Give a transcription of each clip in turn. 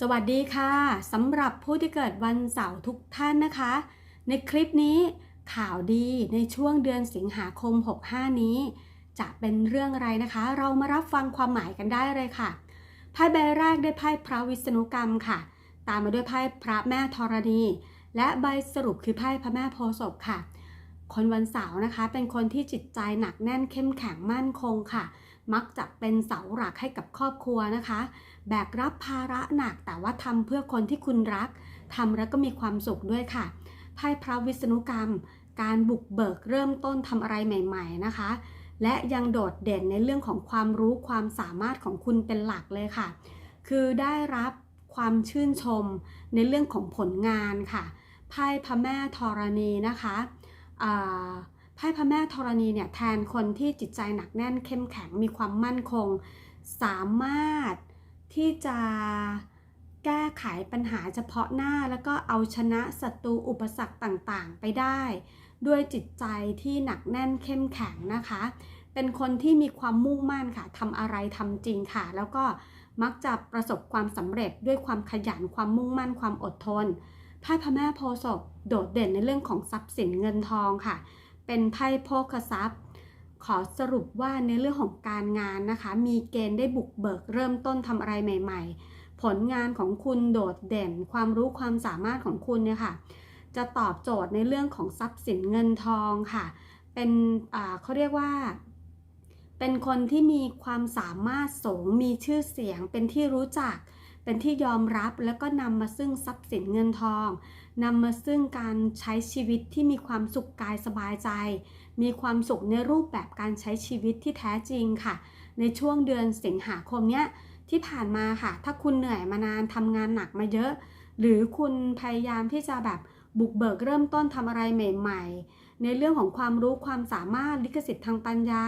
สวัสดีค่ะสำหรับผู้ที่เกิดวันเสาร์ทุกท่านนะคะ ในคลิปนี้ข่าวดีในช่วงเดือนสิงหาคม 65 นี้ จะเป็นเรื่องอะไรนะคะ เรามารับฟังความหมายกันได้เลยค่ะไพ่ใบแรกได้ไพ่พระวิษณุกรรมค่ะ ตามมาด้วยไพ่พระแม่ธรณี และใบสรุปคือไพ่พระแม่โพศพค่ะ คนวันเสาร์นะคะ เป็นคนที่จิตใจหนักแน่นเข้มแข็งมั่นคงค่ะ มักจะเป็นเสาหลักให้กับครอบครัวนะคะ แบกรับภาระหนักแต่ว่าทำเพื่อคนที่คุณรักทำแล้วก็มีความสุขด้วยค่ะไพ่พระวิษณุกรรม การบุกเบิกเริ่มต้นทำอะไรใหม่ ๆนะคะ และยังโดดเด่นในเรื่องของความรู้ความสามารถของคุณเป็นหลักเลยค่ะ คือได้รับความชื่นชมในเรื่องของผลงานค่ะไพ่พระแม่ธรณีนะคะ ไพ่พระแม่ธรณีเนี่ยแทนคนที่จิตใจหนักแน่นเข้มแข็งมีความมั่นคง สามารถที่จะแก้ไขปัญหาเฉพาะหน้า แล้วก็เอาชนะศัตรูอุปสรรคต่างๆ ไปได้ ด้วยจิตใจที่หนักแน่นเข้มแข็งนะคะ เป็นคนที่มีความมุ่งมั่นค่ะทำอะไรทำจริงค่ะ แล้วก็มักจะประสบความสำเร็จด้วยความขยันความมุ่งมั่นความอดทนไพ่พระแม่โพศพโดดเด่นในเรื่องของทรัพย์สินเงินทองค่ะ เป็นไพ่โภคทรัพย์ ขอสรุปว่าในเรื่องของการงานนะคะ มีเกณฑ์ได้บุกเบิกเริ่มต้นทำอะไรใหม่ ๆ ผลงานของคุณโดดเด่น ความรู้ความสามารถของคุณเนี่ยค่ะ จะตอบโจทย์ในเรื่องของทรัพย์สินเงินทองค่ะ เป็นเขาเรียกว่าเป็นคนที่มีความสามารถสูงมีชื่อเสียงเป็นที่รู้จัก เป็นที่ยอมรับแล้วก็นำมาซึ่งทรัพย์สินเงินทองนำมาซึ่งการใช้ชีวิตที่มีความสุขกายสบายใจ มีความสุขในรูปแบบการใช้ชีวิตที่แท้จริงค่ะ ในช่วงเดือนสิงหาคมเนี้ยที่ผ่านมาค่ะ ถ้าคุณเหนื่อยมานานทำงานหนักมาเยอะ หรือคุณพยายามที่จะแบบบุกเบิกเริ่มต้นทำอะไรใหม่ ๆ ในเรื่องของความรู้ความสามารถลิขสิทธิ์ทางปัญญา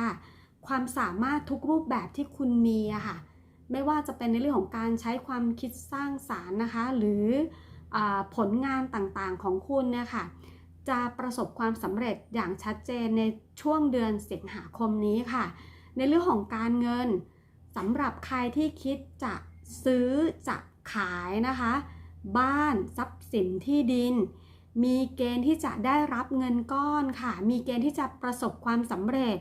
ความสามารถทุกรูปแบบที่คุณมีอะค่ะ ไม่ว่าจะเป็นในเรื่องของการใช้ความคิดสร้างสารรค์นะคะ หรืออผลงานต่างๆของคุณเนี่ยค่ะจะประสบความสำเร็จอย่างชัดเจนในช่วงเดือนสิงหาคมนี้ค่ะ ในเรื่องของการเงินสำหรับใครที่คิดจะซื้อจะขายนะคะ บ้านทรัพย์สินที่ดิน มีเกณฑ์ที่จะได้รับเงินก้อนค่ะ มีเกณฑ์ที่จะประสบความสำเร็จ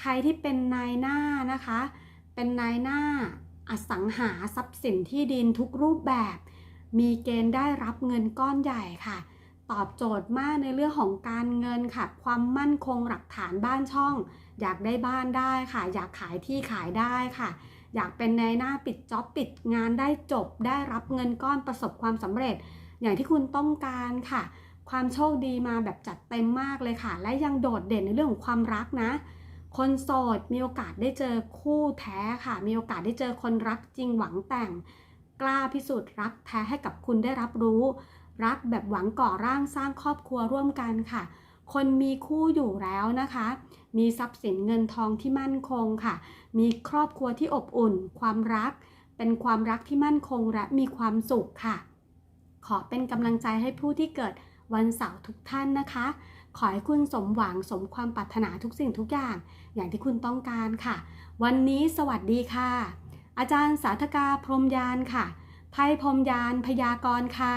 ใครที่เป็นนายหน้านะคะ เป็นนายหน้า อสังหาทรัพย์สินที่ดินทุกรูปแบบ มีเกณฑ์ได้รับเงินก้อนใหญ่ค่ะ ตอบโจทย์มากในเรื่องของการเงินค่ะ ความมั่นคงหลักฐานบ้านช่อง อยากได้บ้านได้ค่ะ อยากขายที่ขายได้ค่ะ อยากเป็นในหน้าปิดจ็อบปิดงานได้จบ ได้รับเงินก้อนประสบความสำเร็จ อย่างที่คุณต้องการค่ะ ความโชคดีมาแบบจัดเต็มมากเลยค่ะ และยังโดดเด่นในเรื่องของความรักนะ คนโสดมีโอกาสได้เจอคู่แท้ค่ะ มีโอกาสได้เจอคนรักจริงหวังแต่ง กล้าพิสูจน์รักแท้ให้กับคุณได้รับรู้ รักแบบหวังก่อร่างสร้างครอบครัวร่วมกันค่ะ คนมีคู่อยู่แล้วนะคะ มีทรัพย์สินเงินทองที่มั่นคงค่ะ มีครอบครัวที่อบอุ่น ความรัก เป็นความรักที่มั่นคงและมีความสุขค่ะ ขอเป็นกำลังใจให้ผู้ที่เกิดวันเสาร์ทุกท่านนะคะ ขอให้คุณสมหวังสมความปรารถนาทุกสิ่งทุกอย่าง อย่างที่คุณต้องการค่ะ วันนี้สวัสดีค่ะ อาจารย์สาธกาพรหมยานค่ะไพ่พรหมยานพยากรณ์ค่ะ